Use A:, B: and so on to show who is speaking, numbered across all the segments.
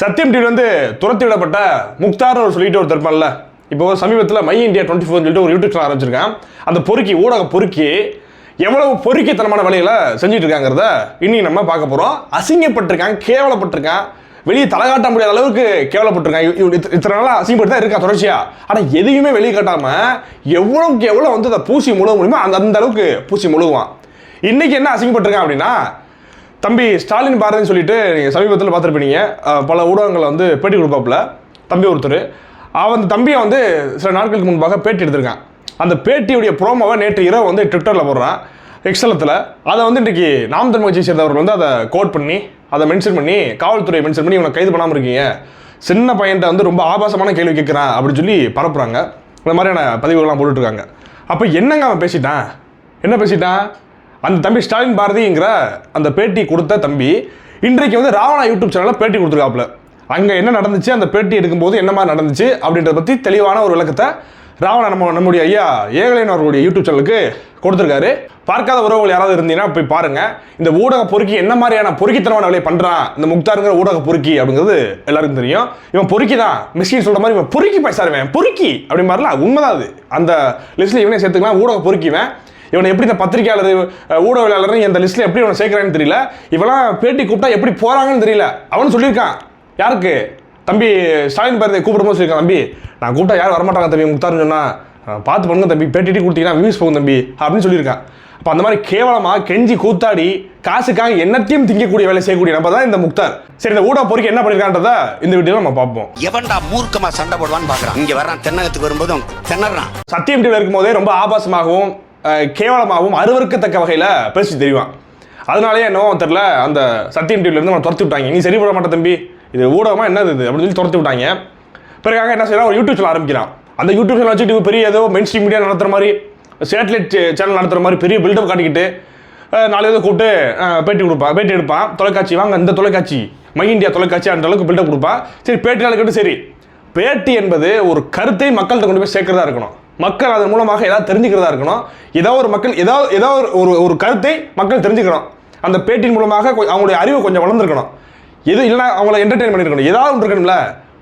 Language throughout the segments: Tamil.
A: சத்தியம் டிவி வந்து துரத்தி விடப்பட்ட முக்தார் ஒரு சொல்லிட்டு ஒருத்தர் இருப்பான்ல. இப்போ சமீபத்தில் மை இந்தியா டுவெண்ட்டி ஃபோர் சொல்லிட்டு ஒரு யூடியூப் சேனல் ஆரம்பிச்சிருக்கேன். அந்த பொறுக்கி ஊடக பொறுக்கி எவ்வளவு பொறுக்கித்தனமான வேலைகளை செஞ்சுட்டு இருக்காங்கிறத இன்னைக்கு நம்ம பார்க்க போகிறோம் அசிங்கப்பட்டிருக்கான் கேவலப்பட்டிருக்கான். வெளியே தலை காட்ட முடியாத அளவுக்கு கேவலப்பட்டிருக்கான். இத்தனை நாளாக அசிங்கப்பட்டு தான் இருக்கா தொடர்ச்சியா? ஆனால் எதையுமே வெளியே காட்டாமல் எவ்வளோக்கு எவ்வளோ வந்து அதை பூசி முழுக முடியுமோ அந்த அந்த அளவுக்கு பூசி முழுகுவான். இன்னைக்கு என்ன அசிங்கப்பட்டிருக்கான் அப்படின்னா தம்பி ஸ்டாலின் பாரதின்னு சொல்லிட்டு நீங்கள் சமீபத்தில் பார்த்துருப்பீங்க. பல ஊடகங்களை வந்து பேட்டி கொடுப்பாப்புல. தம்பி ஒருத்தர். அவன் தம்பியை வந்து சில நாட்களுக்கு முன்பாக பேட்டி எடுத்திருக்கான். அந்த பேட்டியுடைய ப்ரோமோவை நேற்று இரவு வந்து ட்விட்டரில் போடுறான். எக்ஸலத்தில் அதை வந்து இன்றைக்கி நாம் தமிழ் கட்சியை சேர்ந்தவர்கள் வந்து அதை கோட் பண்ணி அதை மென்ஷன் பண்ணி காவல்துறை மென்ஷன் பண்ணி இவனை கைது பண்ணாமல் இருக்கீங்க. சின்ன பையன்ட்ட வந்து ரொம்ப ஆபாசமான கேள்வி கேட்குறான் அப்படின்னு சொல்லி பரப்புகிறாங்க இந்த மாதிரியான பதிவுகள்லாம் போட்டுட்ருக்காங்க. அப்போ என்னங்க அவன் பேசிட்டான்? என்ன பேசிட்டான்? அந்த தம்பி ஸ்டாலின் பாரதிங்கிற அந்த பேட்டி கொடுத்த தம்பி இன்றைக்கு வந்து ராவணா யூடியூப் சேனலில் பேட்டி கொடுத்துருக்காப்புல. அங்கே என்ன நடந்துச்சு? அந்த பேட்டி எடுக்கும்போது என்ன மாதிரி நடந்துச்சு? அப்படின்றத பற்றி தெளிவான ஒரு விளக்கத்தை ராவணா நம்ம நம்முடைய ஐயா ஏகலைன் அவர்களுடைய யூடியூப் சேனலுக்கு கொடுத்துருக்காரு. பார்க்காத உறவுகள் யாராவது இருந்தீங்கன்னா போய் பாருங்கள் இந்த ஊடக பொறுக்கி என்ன மாதிரியான பொறுக்கித்தனமான வேலையை பண்ணுறான் இந்த முக்தாருங்கிற ஊடக பொறுக்கி அப்படிங்கிறது எல்லாருக்கும் தெரியும். இவன் பொறுக்கி தான். மிஸ்கின் சொல்கிற மாதிரி இவன் பொறுக்கி பேசாருவேன் பொறுக்கி அப்படி மாதிரிலாம் உண்மைதான் அது. அந்த லிஸ்ட்டில் இவனே சேர்த்துக்கலாம். ஊடக பொறுக்கிவேன் இவனை எப்படி இந்த பத்திரிகையாளர் ஊடகவியலாளர் இந்த லிஸ்ட்ல எப்படி இவனை சேர்க்கிறான்னு தெரியல. இவெல்லாம் பேட்டி கூப்பிட்டா எப்படி போறாங்கன்னு தெரியல. அவன் சொல்லியிருக்கான். யாருக்கு? தம்பி ஸ்டாலின் பாரதியை கூப்பிடும்போது சொல்லியிருக்கான் தம்பி நான் கூப்பிட்டா யாரும் வரமாட்டாங்க தம்பி. முக்தார்னு சொன்னா அஹ், பார்த்து பண்ணுங்க தம்பி. பேட்டி கொடுத்தீங்கன்னா வியூஸ் போகும் தம்பி. அப்படின்னு சொல்லியிருக்கான். அப்போ அந்த மாதிரி கேவலமா கெஞ்சி கூத்தாடி காசுக்காக என்னத்தையும் திங்கக்கூடிய வேலை செய்யக்கூடிய நம்ம தான் இந்த முக்தார். சரி இந்த ஊடக பொறுக்கி என்ன பண்ணியிருக்கான்றத இந்த வீடியோவில் நம்ம பார்ப்போம்.
B: எவன்டா மூர்க்கமா சண்டை போடுவான்னு பாக்குறான். இங்க வர்றான் தென்னகத்துக்கு வரும்போது திணறான்
A: சத்தியம் டிவியில் இருக்கும்போதே ரொம்ப ஆபாசமாகவும் கேவலமாகவும் அருவருக்கத்தக்க வகையில் பேசி தெரிவான் அதனாலேயே என்னவோ தெரில அந்த சத்தியம் டிவிலேருந்து நம்ம அவனை துரத்தி விட்டாங்க. நீ சரி போட தம்பி. இது ஊடகமாக என்னது இது? அப்படின்னு சொல்லி துரத்தி விட்டாங்க. பிறகாக என்ன செய்யலாம் ஒரு யூடியூப் சேனல் ஆரம்பிக்கிறான். அந்த யூடியூப் சேனல் வச்சுட்டு பெரிய ஏதோ மெயின் ஸ்ட்ரீம் மீடியா நடத்துற மாதிரி சேட்டலைட் சேனல் நடத்துகிற மாதிரி பெரிய பில்டப் காட்டிக்கிட்டு நாலு இதை கூப்பிட்டு பேட்டி கொடுப்பான் பேட்டி எடுப்பான். தொலைக்காட்சி வாங்க இந்த தொலைக்காட்சி மை இந்தியா தொலைக்காட்சி அந்த அளவுக்கு பில்டப் கொடுப்பான் சரி பேட்டி கேட்டு சரி. பேட்டி என்பது ஒரு கருத்தை மக்கள்கிட்ட கொண்டு போய் சேர்க்கிறதா இருக்கணும். மக்கள் அதன் மூலமாக ஏதாவது தெரிஞ்சுக்கிறதா இருக்கணும். ஏதாவது ஒரு மக்கள் ஏதாவது ஏதாவது ஒரு- ஒரு ஒரு கருத்தை மக்கள் தெரிஞ்சுக்கணும். அந்த பேட்டியின் மூலமாக அவங்களுடைய அறிவு கொஞ்சம் வளர்ந்துருக்கணும். எது இல்லை அவங்கள என்டர்டெயின் பண்ணியிருக்கணும். ஏதாவது ஒன்று இருக்கணும்ல?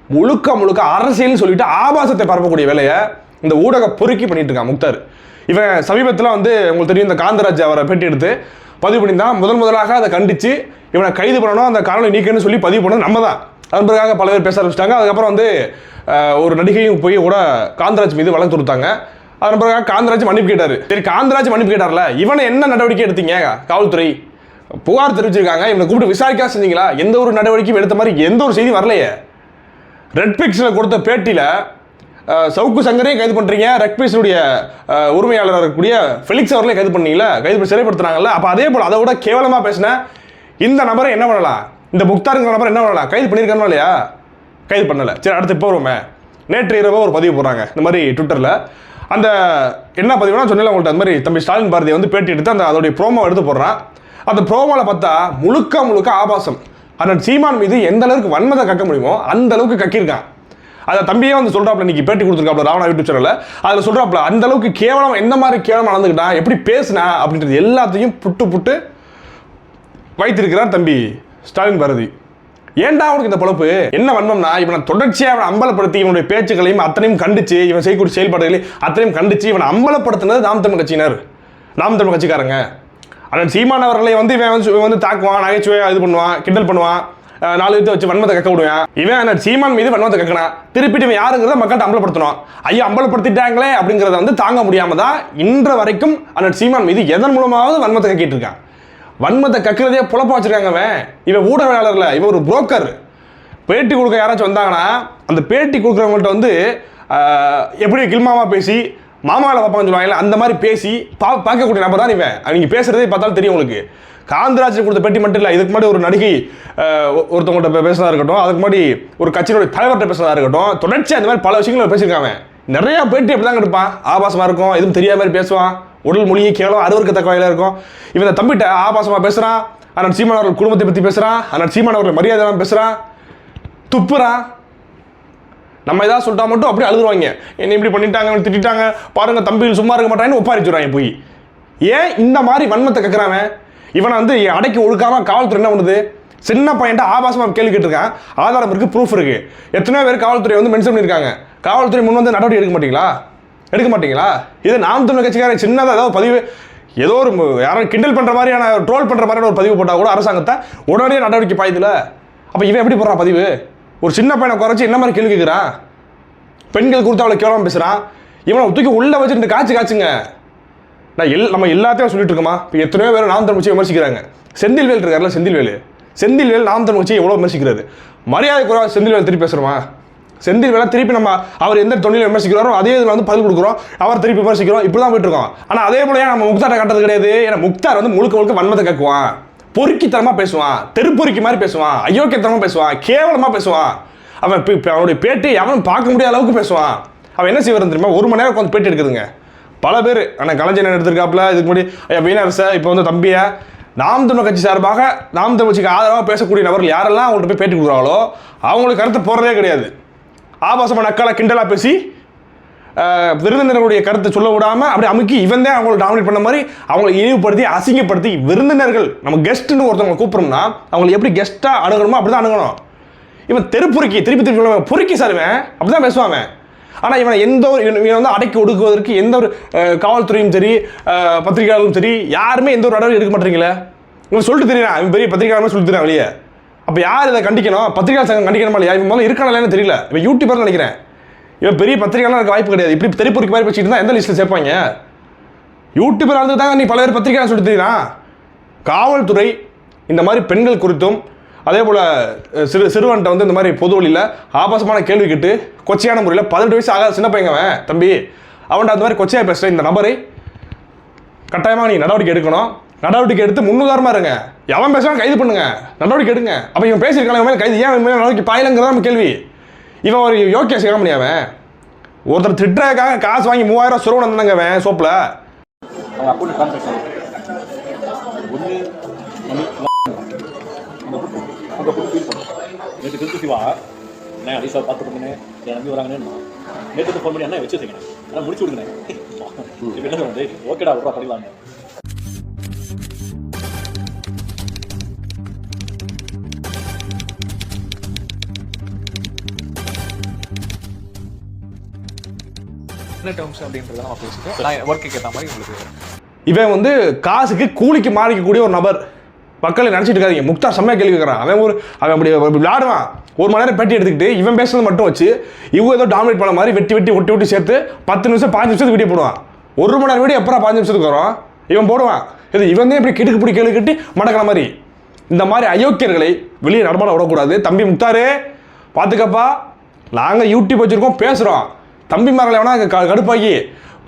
A: முழுக்க முழுக்க அரசியல்னு சொல்லிட்டு ஆபாசத்தை பரப்பக்கூடிய வேலையை இந்த ஊடக பொறுக்கி பண்ணிட்டு இருக்கான் முக்தார். இவன் சமீபத்தில் வந்து உங்களுக்கு தெரியும் இந்த காந்தராஜ் அவரை பேட்டி எடுத்து பதிவு பண்ணியிருந்தான். முதல் முதலாக அதை கண்டித்து இவனை கைது பண்ணணும் அந்த காரணம் நீக்கணும்னு சொல்லி பதிவு பண்ணது நம்ம தான் அதன் பிறகாக பல பேர் பேச ஆரம்பிச்சிட்டாங்க. அதுக்கப்புறம் வந்து ஒரு நடிகையும் போய் கூட காந்தராஜ் மீது வழக்கு தொடுத்தாங்க. அதன் பிறகு காந்தராஜ் மன்னிப்பு கேட்டார். சரி காந்தராஜ் மன்னிப்பு கேட்டார்ல இவனை என்ன நடவடிக்கை எடுத்தீங்க? காவல்துறை புகார் தெரிவிச்சிருக்காங்க. இவனை கூப்பிட்டு விசாரிக்கா செஞ்சீங்களா? எந்த ஒரு நடவடிக்கையும் எடுத்த மாதிரி எந்த ஒரு செய்தி வரலையே. ரெட் பிக்ஸில் கொடுத்த பேட்டியில் சவுக்கு சங்கரையும் கைது பண்ணுறீங்க ரெட் பிக்ஸுடைய உரிமையாளராக இருக்கக்கூடிய ஃபெலிக்ஸ் அவர்களையும் கைது பண்ணீங்களா கைது பண்ணி சிறைப்படுத்துனாங்கல்ல. அப்போ அதே போல் அதை விட கேவலமாக பேசினேன் இந்த நபரை என்ன பண்ணலாம்? இந்த முக்தாருங்கிற நபர் என்ன பண்ணலாம் கைது பண்ணியிருக்கானோ இல்லையா? கைது பண்ணலை. சரி அடுத்து இப்போ வருவோமே. நேற்று இரவு ஒரு பதிவு போடுறாங்க. இந்த மாதிரி ட்விட்டரில் அந்த என்ன பதிவுனா சொன்னல உங்கள்கிட்ட அந்த மாதிரி தம்பி ஸ்டாலின் பாரதியை வந்து பேட்டி எடுத்து அந்த அதோடைய ப்ரோமோ எடுத்து போடுறான். அந்த ப்ரோமோவில் பார்த்தா முழுக்க முழுக்க ஆபாசம். அண்ணன் சீமான் மீது எந்த அளவுக்கு வன்மதை கக்க முடியுமோ அந்த அளவுக்கு கக்கியிருக்கான். அதை தம்பியே வந்து சொல்கிறாப்ல இன்னைக்கு பேட்டி கொடுத்துருக்காப்ல ராவணா யூடியூப் சேனலில். அதில் சொல்கிறாப்ல அந்த அளவுக்கு கேவலம் எந்த மாதிரி கேவலம் நடந்துக்கிட்டான் எப்படி பேசினா அப்படின்றது எல்லாத்தையும் புட்டு புட்டு வைத்திருக்கிறார் தம்பி. ஸ்டாலின் பாரதி ஏன்டா அவனுக்கு இந்த பொழப்பு? என்ன வன்மம்னா இவனை தொடர்ச்சியாக அவனை அம்பலப்படுத்தி இவனுடைய பேச்சுக்களையும் அத்தனையும் கண்டிச்சு இவன் செய்யக்கூடிய செயல்பாடுகளையும் அத்தனையும் கண்டிச்சு இவனை அம்பலப்படுத்தினது நாம் தமிழ் கட்சியினர். நாம் தமிழ் கட்சிக்காரங்க. அண்ணன் சீமான் அவர்களை வந்து இவன் வந்து வந்து தாக்குவான் நகைச்சுவையாக இது பண்ணுவான் கிண்டல் பண்ணுவான் நாலு விதத்தை வச்சு வன்மத்தை கக்க விடுவேன். இவன் அண்ணன் சீமான் மீது வன்மத்தை கக்கினான் திருப்பிட்டு இவன் யாருங்கிறத மக்கள்கிட்ட அம்பலப்படுத்தணும். ஐயா அம்பலப்படுத்திட்டாங்களே அப்படிங்கிறத வந்து தாங்க முடியாம தான் இன்ற வரைக்கும் அண்ணன் சீமான் மீது எதன் மூலமாவது வன்மத்தை கக்கிட்டு இருக்கான். வன்மத்தை கக்கிறதே புலப்பா வச்சிருக்காங்க அவன். இவன் ஊடகவியலாளர்ல இவன் ஒரு புரோக்கர் பேட்டி கொடுக்க யாராச்சும் வந்தாங்கன்னா அந்த பேட்டி கொடுக்குறவங்கள்ட்ட வந்து எப்படி கில்மாமா பேசி மாமாவில் பார்ப்பாங்கன்னு சொல்லுவாங்கல்ல அந்த மாதிரி பேசி பா பார்க்கக்கூடிய நபர் தான் இவன். அவங்க பேசுகிறதே பார்த்தாலும் தெரியும் உங்களுக்கு. காந்தராஜ் கொடுத்த பேட்டி மட்டும் இல்லை இதுக்கு முன்னாடி ஒரு நடிகை ஒருத்தவங்கள்ட்ட பேசுனதாக பேசுறதா இருக்கட்டும் அதுக்கு முன்னாடி ஒரு கட்சியினுடைய தலைவர்கிட்ட பேசுறதா இருக்கட்டும் தொடர்ச்சியாக அந்த மாதிரி பல விஷயங்களை பேசியிருக்காங்க நிறையா பேட்டி அப்படி தான் எடுப்பான். ஆபாசமாக இருக்கும் எதுவும் தெரியாத மாதிரி பேசுவான். உடல் மொழியை கேவலம் அருவருக்கத்தக்க வகையில் இருக்கும். இவன் தம்பிட்ட ஆபாசமாக பேசுகிறான் அண்ணன் சீமான் அவர்கள் குடும்பத்தை பற்றி பேசுகிறான் அண்ணன் சீமான் அவர்கள் மரியாதைலாம் பேசுகிறான் துப்புறான். நம்ம ஏதாவது சொல்லிட்டா மட்டும் அப்படியே அழுதுருவாங்க என்ன இப்படி பண்ணிட்டாங்க திட்டாங்க திட்டிட்டாங்க பாருங்க தம்பிகள் சும்மா இருக்க மாட்டாங்கன்னு ஒப்பாரிச்சுடுறாங்க போய். ஏன் இந்த மாதிரி வன்மத்தை கக்குறாவன் இவனை வந்து அடைக்கி ஒழுக்காம காவல்துறை என்ன பண்ணுது? சின்ன பையன்ட்ட ஆபாசமாக கேள்வி கேட்டிருக்கான். ஆதாரம் இருக்குது ப்ரூஃப் இருக்குது எத்தனையோ பேர் காவல்துறை வந்து மென்ஷன் பண்ணியிருக்காங்க. காவல்துறை முன் வந்து நடவடிக்கை எடுக்க மாட்டீங்களா? எடுக்க மாட்டீங்களா? இது நாம் தமிழ் கட்சிக்காரன் சின்னதாக ஏதாவது பதிவு ஏதோ ஒரு யாரும் கிண்டல் பண்ணுற மாதிரியான ட்ரோல் பண்ணுற மாதிரியான ஒரு பதிவு போட்டால் கூட அரசாங்கத்தை உடனடியாக நடவடிக்கை பாயுதுல. அப்போ இவன் எப்படி போடுறான் பதிவு? ஒரு சின்ன பையனை குறைச்சி என்ன மாதிரி கேள்வி கேட்குறான் பெண்கள் கொடுத்து அவளை கேவலம் பேசுகிறான் இவனை தூக்கி உள்ளே வச்சுட்டு காய்ச்சி காய்ச்சுங்க. நான் எல் நம்ம எல்லாத்தையும் சொல்லிட்டு இருக்கோமா? இப்போ எத்தனையோ பேர் நாம் தமிழ் கட்சியை விமர்சிக்கிறாங்க. செந்தில்வேல் இருக்கார்ல செந்தில்வேல். செந்தில்வேல் நாம் தமிழ் கட்சியை எவ்வளோ விமர்சிக்கிறது மரியாதை குறைவா செந்தில்வேல் திருப்பி பேசுகிறோமா செந்தில்வேலை திருப்பி நம்ம அவர் எந்த தொழிலை விமர்சிக்கிறாரோ அதே இதில் வந்து பதில் கொடுக்குறோம். அவர் திருப்பி விமர்சிக்கிறோம். இப்படி தான் போயிட்டு இருக்கோம் ஆனால் அதே போல ஏன் நம்ம முக்தாரை கட்டது கிடையாது. ஏன்னா முக்தார் வந்து முழுக்க முழுக்க வன்மத்தை கக்குவான். பொறுக்கித்தனமாக பேசுவான். தெருப்பொறுக்கி மாதிரி பேசுவான். அயோக்கியத்தனமாக பேசுவான். கேவலமாக பேசுவான். அவன் இப்ப- அவனுடைய பேட்டி அவனும் பார்க்க முடியாத அளவுக்கு பேசுவான். அவன் என்ன செய்வார் தெரியுமா? ஒரு மணி நேரம் உட்காந்து பேட்டி எடுக்குதுங்க. பல பேர் ஆனால் கலைஞர் எடுத்திருக்காப்புல? இதுக்கு முன்னாடி ஐயா சார் இப்போ வந்து தம்பியை. நாம் தமிழ் கட்சி சார்பாக நாம் தமிழ் கட்சிக்கு ஆதரவாக பேசக்கூடிய நபர்கள் யாரெல்லாம் அவங்கள்ட்ட போய் பேட்டி கொடுக்குறாங்களோ அவங்களுக்கு கருத்து போடுறதே கிடையாது. ஆபாசமான நக்கலை கிண்டலாக பேசி விருந்தினர்களுடைய கருத்தை சொல்ல விடாமல் அப்படி அமுக்கி இவன் தான் அவங்களை டாமினேட் பண்ண மாதிரி அவங்களை இழிவுபடுத்தி அசிங்கப்படுத்தி விருந்தினர்கள் நம்ம கெஸ்ட்னு ஒருத்தவங்களை கூப்பிட்றோம்னா அவங்களை எப்படி கெஸ்ட்டாக அணுகணுமோ அப்படி தான் அணுகணும். இவன் தெருப்புருக்கி திருப்பி திருப்பி சொல்லுவான் பொறுக்கி சார் அப்படி தான் பேசுவாங்க ஆனால் இவனை எந்த ஒரு இவன் இவனை வந்து அடக்கி ஒடுக்குவதற்கு எந்த ஒரு காவல்துறையும் சரி பத்திரிகையாளரும் சரி யாருமே எந்த ஒரு நடவடிக்கை எடுக்க மாட்டீங்களே இவன் சொல்லிட்டு தெரியுறான் இவன் பெரிய பத்திரிகையாளர் சொல்லிட்டு தெரியும் வெளியே. அப்போ யார் இதை கண்டிக்கணும்? பத்திரிகை சங்கம் கண்டிக்கணுமா இல்லையா? இவன் முதல்ல இருக்கான தெரியல. இவன் யூடியூபர் நினைக்கிறேன். இவன் பெரிய பத்திரிகைலாம் இருக்க வாய்ப்பு கிடையாது. இப்படி தெருப்புருக்கு மாதிரி பேசிட்டு இருந்தால் எந்த லிஸ்ட்டில் சேர்ப்பாங்க? யூடியூபர் வந்து தாங்க நீ பல பேர் பத்திரிகையாளர் சொல்லி தெரியுதா? காவல்துறை இந்த மாதிரி பெண்கள் குறித்தும் அதே போல் சிறு சிறுவன்ட்ட வந்து இந்த மாதிரி பொது வழியில் ஆபாசமான கேள்வி கேட்டு கொச்சையான முறையில் பதினெட்டு வயசு ஆகாத சின்ன பையங்கவன் தம்பி. அவன்கிட்ட அந்த மாதிரி கொச்சையாக பேசுகிற இந்த நபரை கட்டாயமாக நீ நடவடிக்கை எடுக்கணும். நடவடிக்கை எடுத்து முன்னுதாரணமாக இருங்க. எவன் பேசுவான் கைது பண்ணுங்க. நடவடிக்கை எடுங்க. அப்போ இவன் பேசியிருக்கான் இவன் மேலே கைது. ஏன் இவன் மேலே நடவடிக்கை பாயலங்கிறத நம்ம கேள்வி. இவன் ஒரு யோக்கிய செய்ய முடியாம ஒருத்தர் திட்டுறதுக்காக காசு வாங்கி மூவாயிரம் சுரவணம் இருந்தாங்க அவன் சோப்பில்.
C: அவங்க அக்கௌண்ட் கான்டாக்ட் ஒன்று அங்கே போட்டு ஃபீல் பண்ணும் நேற்று திருச்சி சிவா அண்ணா அடி சார் பார்த்து பண்ணுங்க என் நம்பி வராங்கன்னு நேற்று ஃபோன் பண்ணி அண்ணா வச்சு வச்சுக்கணும் ஆனால் முடிச்சு விடுங்க என்ன ஓகேடா விட்றா பண்ணிடலாங்க
D: என்ன டேர்ம்ஸ் அப்படின்றத நம்ம பேசிட்டு நான் ஒர்க்குக்கு ஏற்ற மாதிரி உங்களுக்கு
A: இவன் வந்து காசுக்கு கூலிக்கு மாறிக்கக்கூடிய ஒரு நபர். மக்களை நினச்சிட்டு இருக்காதீங்க. முக்தார் செம்மையா கேள்வி கேட்குறான் அவன் ஒரு அவன் அப்படி விளையாடுவான். ஒரு மணி நேரம் பேட்டி எடுத்துக்கிட்டு இவன் பேசுறது மட்டும் வச்சு இவங்க ஏதோ டாமினேட் பண்ண மாதிரி வெட்டி வெட்டி ஒட்டி ஒட்டி சேர்த்து பத்து நிமிஷம் பாஞ்சு நிமிஷத்துக்கு வீடியோ போடுவான். ஒரு மணி நேரம் வீடியோ எப்பறம் பாஞ்சு நிமிஷத்துக்கு வரும்? இவன் போடுவான். இது இவன் தான் இப்படி கிடுக்கு பிடி கேள்வி கட்டி மடக்கிற மாதிரி. இந்த மாதிரி அயோக்கியர்களை வெளியே நடமாட விடக்கூடாது. தம்பி முக்தாரே பார்த்துக்கப்பா நாங்கள் யூடியூப் வச்சுருக்கோம் பேசுகிறோம் தம்பிமார்கள் எவனா அங்கே கடுப்பாகி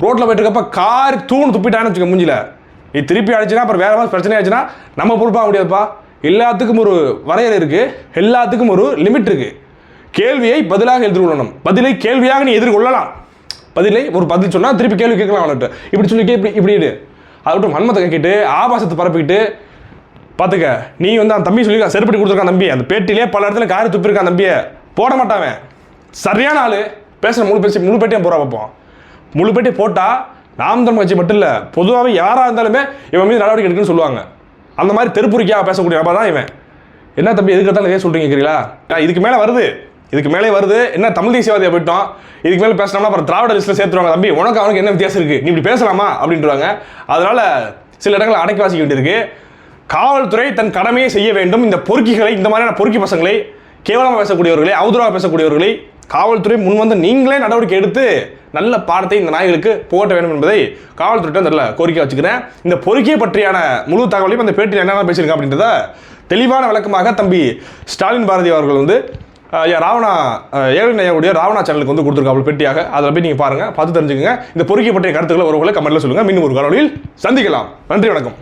A: ரோட்டில் போயிட்டு இருக்கப்ப கார் தூண் துப்பிட்டான்னு வச்சுக்க மூஞ்சில. நீ திருப்பி அடிச்சுன்னா அப்புறம் வேற மாதிரி பிரச்சனை ஆச்சுன்னா நம்ம பொறுப்பாக முடியாதுப்பா எல்லாத்துக்கும் ஒரு வரையறை இருக்குது எல்லாத்துக்கும் ஒரு லிமிட் இருக்குது கேள்வியை பதிலாக எதிர்கொள்ளணும் பதிலை கேள்வியாக நீ எதிர்கொள்ளலாம். பதிலை ஒரு பதில் சொன்னால் திருப்பி கேள்வி கேட்கலாம் அவன்கிட்ட. இப்படி சொல்லி இப்படி இப்படி இடு அதை விட்டு மன்மத்தை கேட்டு ஆபாசத்தை பரப்பிக்கிட்டு பார்த்துக்க நீ வந்து அந்த தம்பி சொல்லி செருப்படி கொடுத்துருக்கான் தம்பி. அந்த பேட்டிலே பல இடத்துல காரி துப்பிருக்கான் தம்பியை. போட மாட்டாவன் சரியான ஆள். பேசுகிற முழு பேசி முழு பேட்டியும் போகிறா பார்ப்போம் முழு பேட்டியை போட்டால் நாம் தமிழ் கட்சி மட்டும் இல்லை பொதுவாகவே யாராக இருந்தாலுமே இவன் மீது நடவடிக்கை எடுக்குன்னு சொல்லுவாங்க. அந்த மாதிரி தெருப்புரிக்காக பேசக்கூடிய நபர் தான் இவன். என்ன தம்பி எதுக்கு தான் நிறைய சொல்கிறீங்க கேட்குறீங்களா இதுக்கு மேலே வருது. இதுக்கு மேலே வருது. என்ன தமிழ் தேசியவாதியாக போயிட்டோம். இதுக்கு மேலே பேசினோம்னா அப்புறம் திராவிட லிஸ்ட்டில் சேர்த்துருவாங்க. தம்பி உனக்கு அவனுக்கு என்ன வித்தியாசம் இருக்குது நீ இப்படி பேசலாமா? அப்படின்றாங்க. அதனால் சில இடங்களை அடக்கி வாசிக்க வேண்டியிருக்கு. காவல்துறை தன் கடமையை செய்ய வேண்டும். இந்த பொறுக்கிகளை இந்த மாதிரியான பொறுக்கி பசங்களை கேவலமாக பேசக்கூடியவர்களை அவதூறாக பேசக்கூடியவர்களை காவல்துறை முன்வந்து நீங்களே நடவடிக்கை எடுத்து நல்ல பாடத்தை இந்த நாய்களுக்கு போட்ட வேண்டும் என்பதை காவல்துறையிட்ட நல்ல கோரிக்கை வச்சுக்கிறேன். இந்த பொறுக்கியை பற்றியான முழு தகவலையும் அந்த பேட்டியில் என்னென்ன பேசியிருக்கேன் அப்படின்றத தெளிவான விளக்கமாக தம்பி ஸ்டாலின் பாரதி அவர்கள் வந்து ராவணா ஏழுநையாவுடைய ராவணா சேனலுக்கு வந்து கொடுத்துருக்காங்க பெட்டியாக. அதில் போய் நீங்கள் பாருங்கள் பார்த்து தெரிஞ்சுக்கோங்க. இந்த பொறுக்கை பற்றிய கருத்துக்களை ஒருவர்களை கமெண்ட்டில் சொல்லுங்கள் மீண்டும் ஒரு காணொலியில் சந்திக்கலாம். நன்றி வணக்கம்.